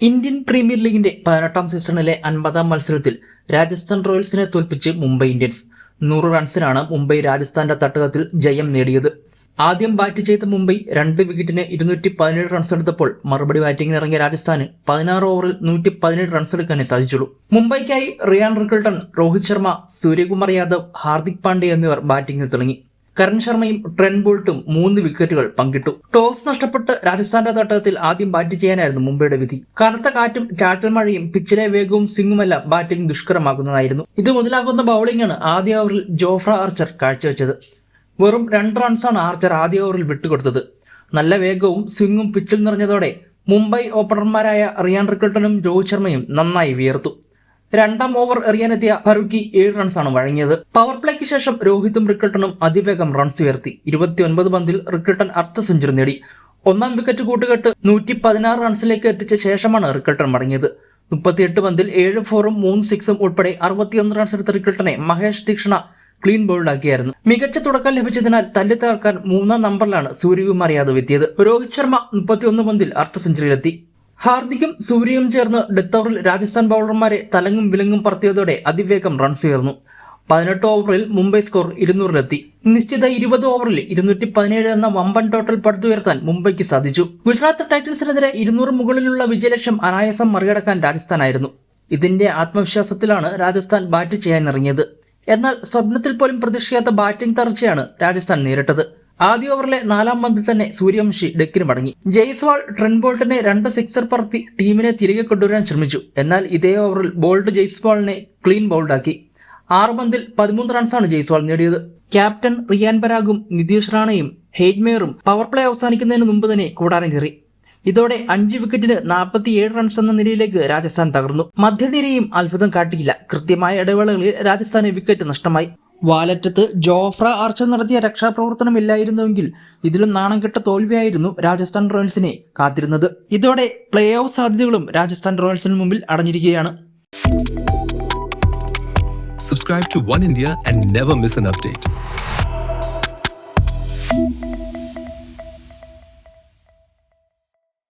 Indian premier ലീഗിന്റെ പതിനെട്ടാം സീസണിലെ അൻപതാം മത്സരത്തിൽ രാജസ്ഥാൻ റോയൽസിനെ തോൽപ്പിച്ച് മുംബൈ ഇന്ത്യൻസ്. നൂറ് റൺസിനാണ് മുംബൈ രാജസ്ഥാന്റെ തട്ടകത്തിൽ ജയം നേടിയത്. ആദ്യം ബാറ്റ് ചെയ്ത മുംബൈ രണ്ട് വിക്കറ്റിന് ഇരുന്നൂറ്റി പതിനേഴ് റൺസ് എടുത്തപ്പോൾ മറുപടി ബാറ്റിംഗിന് ഇറങ്ങിയ രാജസ്ഥാന് പതിനാറ് ഓവറിൽ നൂറ്റി പതിനേഴ് റൺസ് എടുക്കാനേ സാധിച്ചുള്ളൂ. മുംബൈക്കായി റിയാൻ റിക്കിൾട്ടൺ രോഹിത് ശർമ്മ സൂര്യകുമാർ യാദവ് ഹാർദിക് പാണ്ഡ്യ എന്നിവർ ബാറ്റിംഗിൽ തുടങ്ങി. കരൺ ശർമ്മയും ട്രെൻ ബോൾട്ടും മൂന്ന് വിക്കറ്റുകൾ പങ്കിട്ടു. ടോസ് നഷ്ടപ്പെട്ട് രാജസ്ഥാന്റെ തട്ടകത്തിൽ ആദ്യം ബാറ്റ് ചെയ്യാനായിരുന്നു മുംബൈയുടെ വിധി. കനത്ത കാറ്റും ചാറ്റൽ മഴയും പിച്ചിലെ വേഗവും സിംഗുമെല്ലാം ബാറ്റിംഗ് ദുഷ്കരമാക്കുന്നതായിരുന്നു. ഇത് മുതലാകുന്ന ബൌളിംഗാണ് ആദ്യ ഓവറിൽ ജോഫ്ര ആർച്ചർ കാഴ്ചവെച്ചത്. വെറും രണ്ട് റൺസാണ് ആർച്ചർ ആദ്യ ഓവറിൽ വിട്ടുകൊടുത്തത്. നല്ല വേഗവും സ്വിങ്ങും പിച്ചിൽ നിറഞ്ഞതോടെ മുംബൈ ഓപ്പണർമാരായ റിയാൻ റിക്കൽട്ടനും രോഹിത് ശർമ്മയും നന്നായി വിയർത്തു. രണ്ടാം ഓവർ എറിയാനെത്തിയ ഫറൂഖി ഏഴ് റൺസാണ് വഴങ്ങിയത്. പവർ പ്ലേക്ക് ശേഷം രോഹിതും റിക്കിൾട്ടണും അതിവേഗം റൺസ് ഉയർത്തി. ഇരുപത്തിയൊൻപത് പന്തിൽ റിക്കിൾട്ടൺ അർദ്ധ സെഞ്ചുറി നേടി. ഒന്നാം വിക്കറ്റ് കൂട്ടുകെട്ട് നൂറ്റി പതിനാറ് റൺസിലേക്ക് എത്തിച്ച ശേഷമാണ് റിക്കിൾട്ടൺ മടങ്ങിയത്. മുപ്പത്തിയെട്ട് പന്തിൽ ഏഴ് ഫോറും മൂന്ന് സിക്സും ഉൾപ്പെടെ അറുപത്തിയൊന്ന് റൺസ് എടുത്ത റിക്കിൾട്ടനെ മഹേഷ് തീക്ഷണ ക്ലീൻ ബോൾഡാക്കിയായിരുന്നു മികച്ച തുടക്കം ലഭിച്ചതിനാൽ തല്ലി തകർക്കാൻ മൂന്നാം നമ്പറിലാണ് സൂര്യകുമാർ യാദവ് എത്തിയത്. രോഹിത് ശർമ്മ മുപ്പത്തിയൊന്ന് പന്തിൽ അർദ്ധ സെഞ്ചുറിയിലെത്തി ഹാർദിക്കും സൂര്യയും ചേർന്ന് ഡെത്ത് ഓവറിൽ രാജസ്ഥാൻ ബൗളർമാരെ തലങ്ങും വിലങ്ങും പറത്തിയതോടെ അതിവേഗം റൺസ് ഉയർന്നു പതിനെട്ട് ഓവറിൽ മുംബൈ സ്കോർ ഇരുന്നൂറിലെത്തി. നിശ്ചിത ഇരുപത് ഓവറിൽ ഇരുന്നൂറ്റി പതിനേഴ് എന്ന വമ്പൻ ടോട്ടൽ പടുത്തുയർത്താൻ മുംബൈക്ക് സാധിച്ചു. ഗുജറാത്ത് ടൈറ്റൻസിനെതിരെ ഇരുന്നൂറ് മുകളിലുള്ള വിജയലക്ഷ്യം അനായാസം മറികടക്കാൻ രാജസ്ഥാനായിരുന്നു. ഇതിന്റെ ആത്മവിശ്വാസത്തിലാണ് രാജസ്ഥാൻ ബാറ്റ് ചെയ്യാനിറങ്ങിയത്. എന്നാൽ സ്വപ്നത്തിൽ പോലും പ്രതീക്ഷിക്കാത്ത ബാറ്റിംഗ് തകർച്ചയാണ് രാജസ്ഥാൻ നേരിട്ടത്. ആദ്യ ഓവറിലെ നാലാം പന്തിൽ തന്നെ സൂര്യവംശി ഡെക്കിന് മടങ്ങി. ജയ്സ്വാൾ ട്രെൻ ബോൾട്ടിനെ രണ്ട് സിക്സർ പറത്തി ടീമിനെ തിരികെ കൊണ്ടുവരാൻ ശ്രമിച്ചു. എന്നാൽ ഇതേ ഓവറിൽ ബോൾട്ട് ജയ്സ്വാളിനെ ക്ലീൻ ബൗൾഡാക്കി. ആറ് പന്തിൽ പതിമൂന്ന് റൺസാണ് ജയ്സ്വാൾ നേടിയത്. ക്യാപ്റ്റൻ റിയാൻ പരാഗും നിതീഷ് റാണയും ഹെയ്റ്റ്മേറും പവർ പ്ലേ അവസാനിക്കുന്നതിന് മുമ്പ് തന്നെ കൂടാരം കയറി. ഇതോടെ അഞ്ച് വിക്കറ്റിന് നാൽപ്പത്തിയേഴ് റൺസ് എന്ന നിലയിലേക്ക് രാജസ്ഥാൻ തകർന്നു. മധ്യനിരയും അത്ഭുതം കാട്ടിയില്ല. കൃത്യമായ ഇടവേളകളിൽ രാജസ്ഥാന് വിക്കറ്റ് നഷ്ടമായി. വാലറ്റത്ത് ജോഫ്ര ആർച്ചർ നടത്തിയ രക്ഷാപ്രവർത്തനമില്ലായിരുന്നുവെങ്കിൽ ഇതിലും നാണം കെട്ട തോൽവിയായിരുന്നു രാജസ്ഥാൻ റോയൽസിനെ കാത്തിരുന്നത് ഇതോടെ പ്ലേ ഓഫ് സാധ്യതകളും രാജസ്ഥാൻ റോയൽസിന് മുമ്പിൽ അടഞ്ഞിരിക്കുകയാണ് subscribe to One India and never miss an update.